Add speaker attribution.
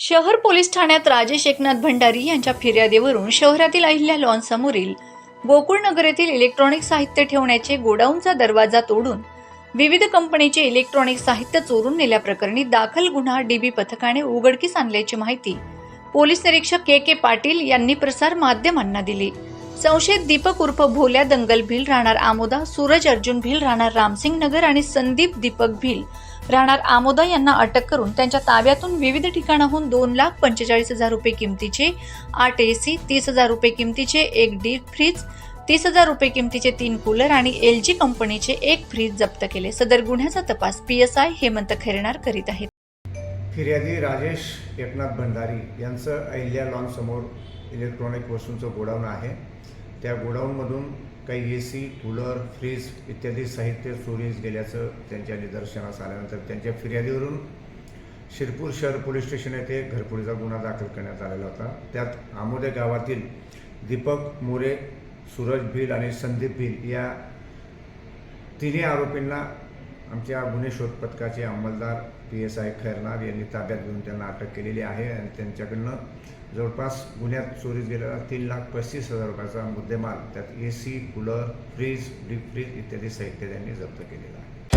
Speaker 1: शहर पोलीस ठाण्यात राजेश एकनाथ भंडारी यांच्या फिर्यादीवरून शहरातील अहिल्या लॉन समोरील येथील इलेक्ट्रॉनिक साहित्य ठेवण्याचे गोडाऊनचा दरवाजा तोडून विविध कंपनीचे इलेक्ट्रॉनिक साहित्य चोरून नेल्याप्रकरणी दाखल गुन्हा डीबी पथकाने उघडकीस आणल्याची माहिती पोलीस निरीक्षक के के पाटील यांनी प्रसार माध्यमांना दिली. संशयित दीपक उर्फ भोल्या दंगल भिल राहणार आमोदा सूरज अर्जुन भिल राहणार रामसिंग नगर आणि संदीप दीपक भिल राहणार आमोदा यांना अटक करून त्यांच्या ताब्यातून विविध ठिकाणाहून दोन लाख पंचेचाळीस हजार रुपये किमतीचे आठ एसी तीस हजार रुपये किमतीचे एक डीप फ्रीज तीस हजार रुपये किमतीचे तीन कूलर आणि एल जी कंपनीचे एक फ्रीज जप्त केले. सदर गुन्ह्याचा तपास P S I Hemant Khairnar करीत आहेत.
Speaker 2: फिर्यादी राजेश एकनाथ भंडारी यांचं अहिल्या लॉन समोर इलेक्ट्रॉनिक वस्तूंचं गोडाऊन आहे. त्या गोडाऊनमधून काही ए सी कूलर फ्रीज इत्यादी साहित्य चोरीस गेल्याचं त्यांच्या निदर्शनास आल्यानंतर त्यांच्या फिर्यादीवरून शिरपूर शहर पोलीस स्टेशन येथे घरफोडीचा गुन्हा दाखल करण्यात आलेला होता. त्यात आमोदे गावातील दीपक मोरे सूरज भिल आणि संदीप भिल या तिन्ही आरोपींना आमच्या गुन्हे शोध पथकाचे अंमलदार पी एस आय खैरनार यांनी ताब्यात घेऊन त्यांना अटक केलेली आहे आणि त्यांच्याकडनं जवळपास गुन्ह्यात चोरीत गेलेला तीन लाख पस्तीस हजार रुपयाचा मुद्देमाल त्यात A C cooler fridge deep freeze इत्यादी साहित्य त्यांनी जप्त केलेलं आहे.